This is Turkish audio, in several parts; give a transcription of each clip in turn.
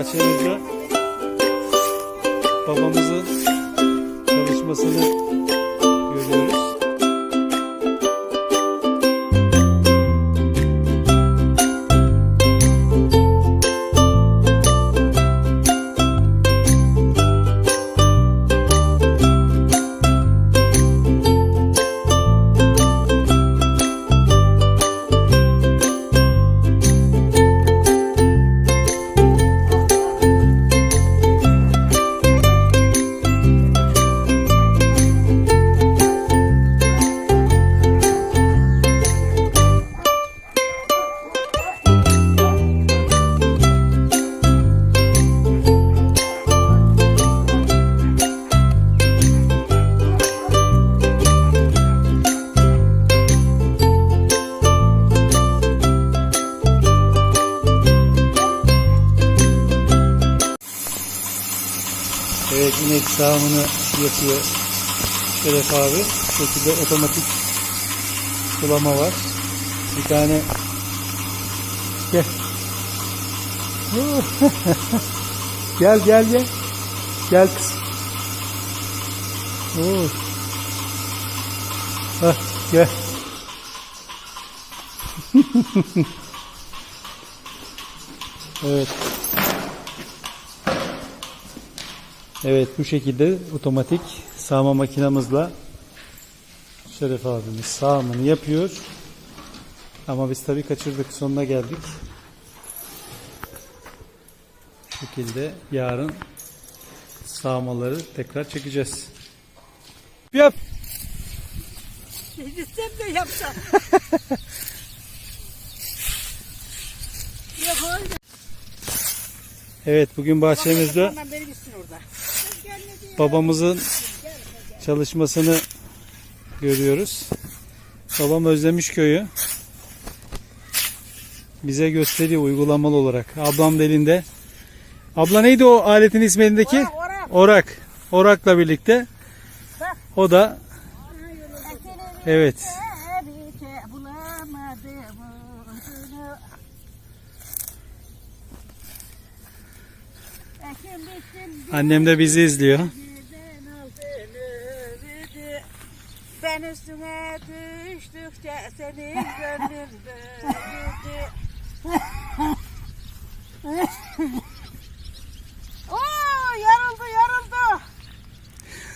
bahçemizde babamızın çalışmasını görüyoruz. İnek sağımını yapıyor Şeref abi. Bu şekilde otomatik sulama var. Bir tane gel. gel gel gel. Gel kız. Oo. Hah, gel. evet. Evet bu şekilde otomatik sağma makinamızla Şeref abimiz sağımını yapıyor. Ama biz tabii kaçırdık sonuna geldik. Bu şekilde yarın sağmaları tekrar çekeceğiz. Yap. Sen de öyle. Evet bugün bahçemizde babamızın çalışmasını görüyoruz. Babam özlemiş köyü. Bize gösteriyor uygulamalı olarak. Ablam da elinde. Abla neydi o aletin ismi elindeki? Orak, orak. Orak. Orakla birlikte. O da evet. Annem de bizi izliyor. Ben üstüne düştükçe senin gönlün büyüdü. Oo yarıldı yarıldı.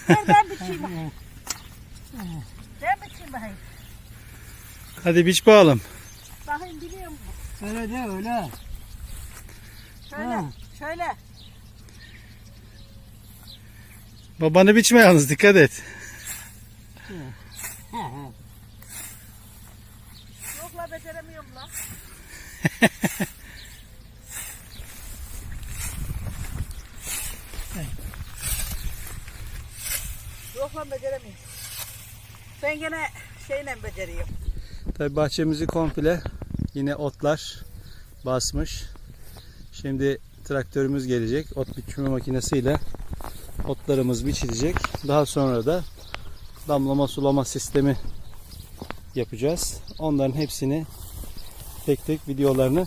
Ver ben biçeyim bakayım. Ben biçeyim bakayım. Hadi biç bakalım. Bakayım biliyor musun? Öyle de öyle. Şöyle, Ha. şöyle. Babanı biçme yalnız dikkat et. Yok la beceremiyorum la. Yok lan beceremiyorum. Ben gene şeyle beceriyorum. Tabi bahçemizi komple yine otlar basmış. Şimdi traktörümüz gelecek. Ot biçme makinesiyle otlarımız biçilecek. Daha sonra da damlama sulama sistemi yapacağız. Onların hepsini tek tek videolarını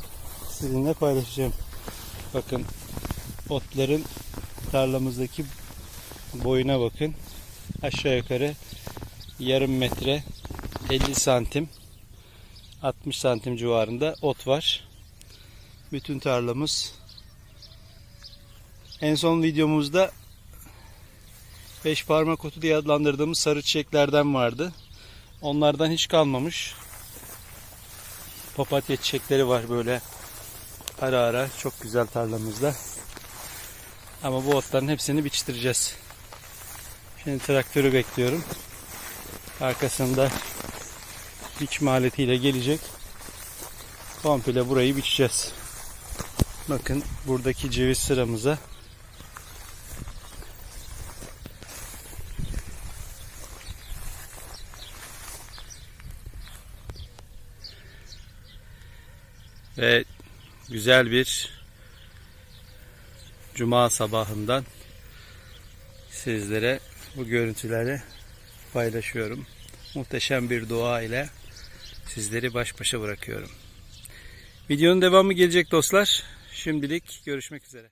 sizinle paylaşacağım. Bakın otların tarlamızdaki boyuna bakın. Aşağı yukarı yarım metre 50 santim 60 santim civarında ot var. Bütün tarlamız en son videomuzda 5 parmak otu diye adlandırdığımız sarı çiçeklerden vardı. Onlardan hiç kalmamış. Papatya çiçekleri var böyle ara ara çok güzel tarlamızda. Ama bu otların hepsini biçtireceğiz. Şimdi traktörü bekliyorum. Arkasında biçme aletiyle gelecek. Komple burayı biçeceğiz. Bakın buradaki ceviz sıramıza ve güzel bir cuma sabahından sizlere bu görüntüleri paylaşıyorum. Muhteşem bir dua ile sizleri baş başa bırakıyorum. Videonun devamı gelecek dostlar. Şimdilik görüşmek üzere.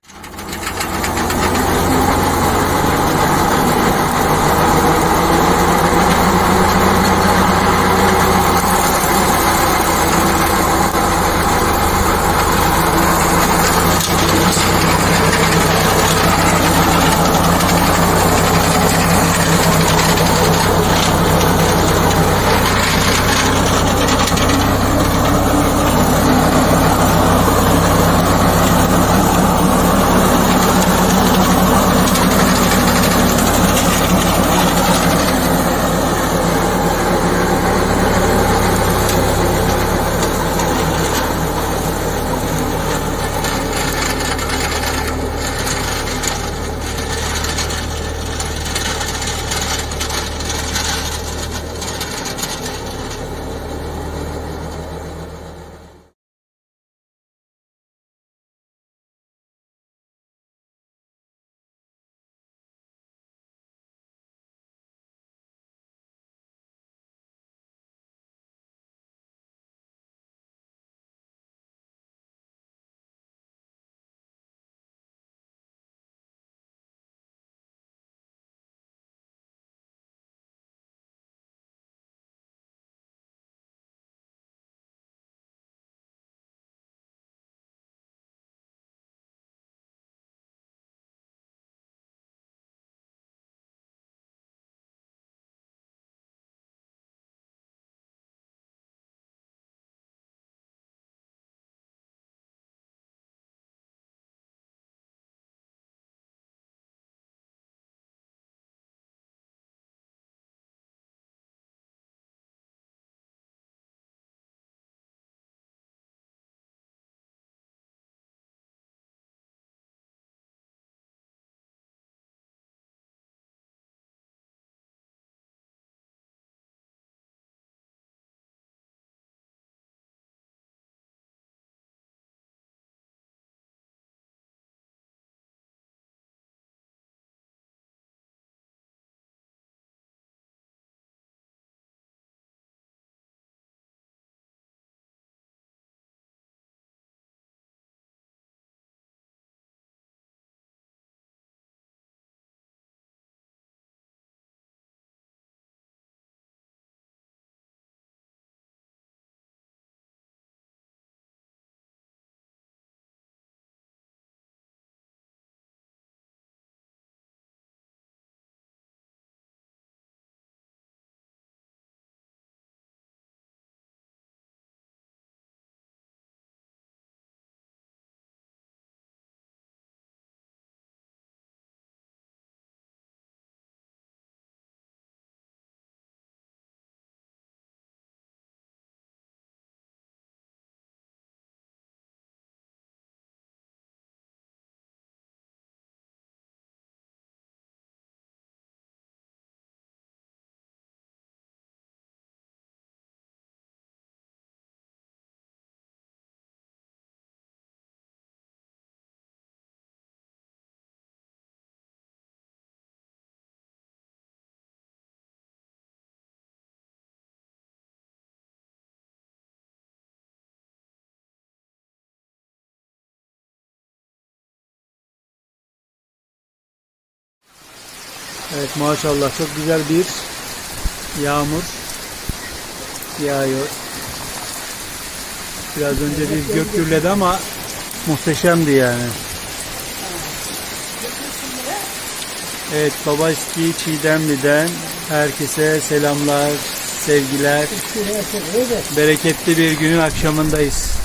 Evet maşallah çok güzel bir yağmur yağıyor. Biraz önce bir gök gürledi ama muhteşemdi yani. Evet Babaski Çiğdemli'den herkese selamlar, sevgiler. Bereketli bir günün akşamındayız.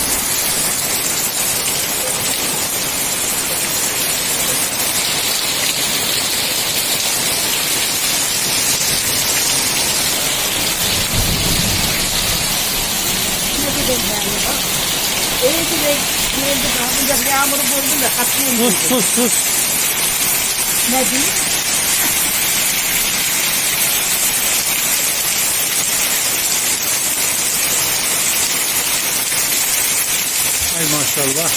önce yağmuru buldum da kaçıyorum. Sus sus sus. Ne diyeyim? Ay maşallah.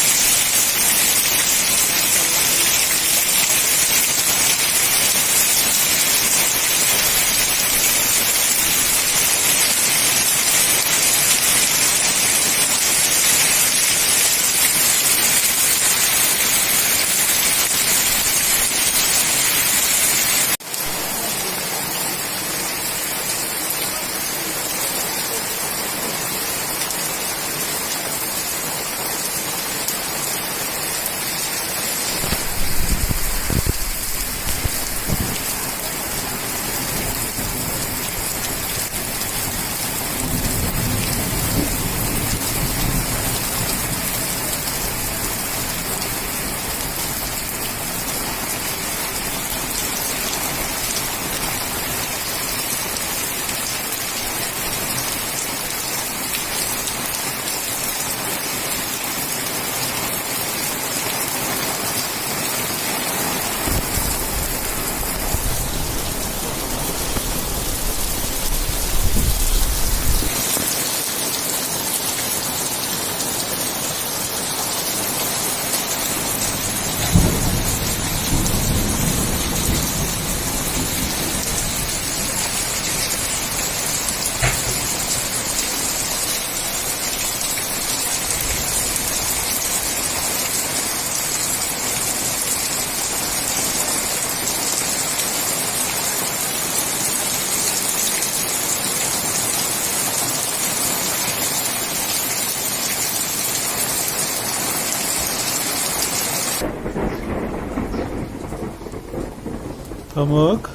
Pamuk.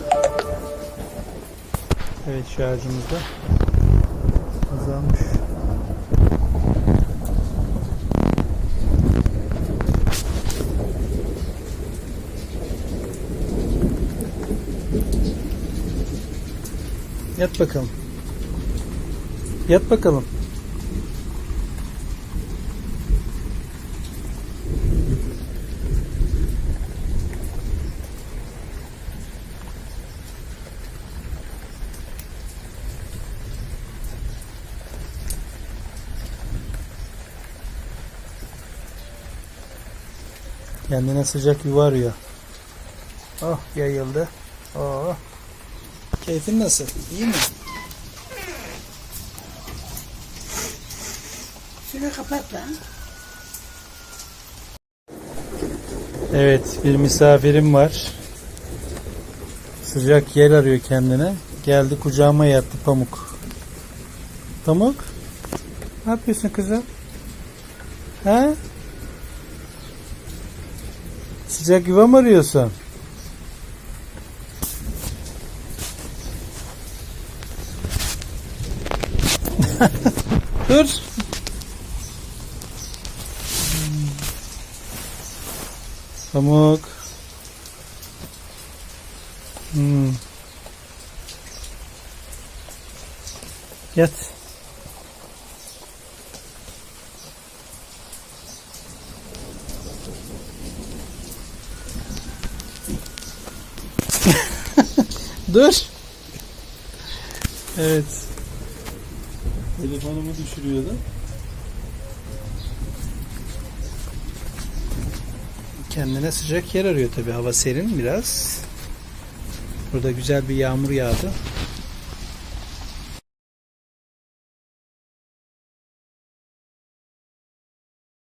Evet şarjımız da azalmış. Yat bakalım. Yat bakalım. Kendine sıcak yuva arıyor. Oh yayıldı. Oh. Keyfin nasıl? İyi mi? Şunu kapat lan. Evet bir misafirim var. Sıcak yer arıyor kendine. Geldi kucağıma yattı Pamuk. Pamuk? Ne yapıyorsun kızım? Ha? Sıcak yuva mı arıyorsun? Dur. Pamuk. Hmm. Yat. Dur. Evet. Telefonumu düşürüyordu. Kendine sıcak yer arıyor tabi. Hava serin biraz. Burada güzel bir yağmur yağdı.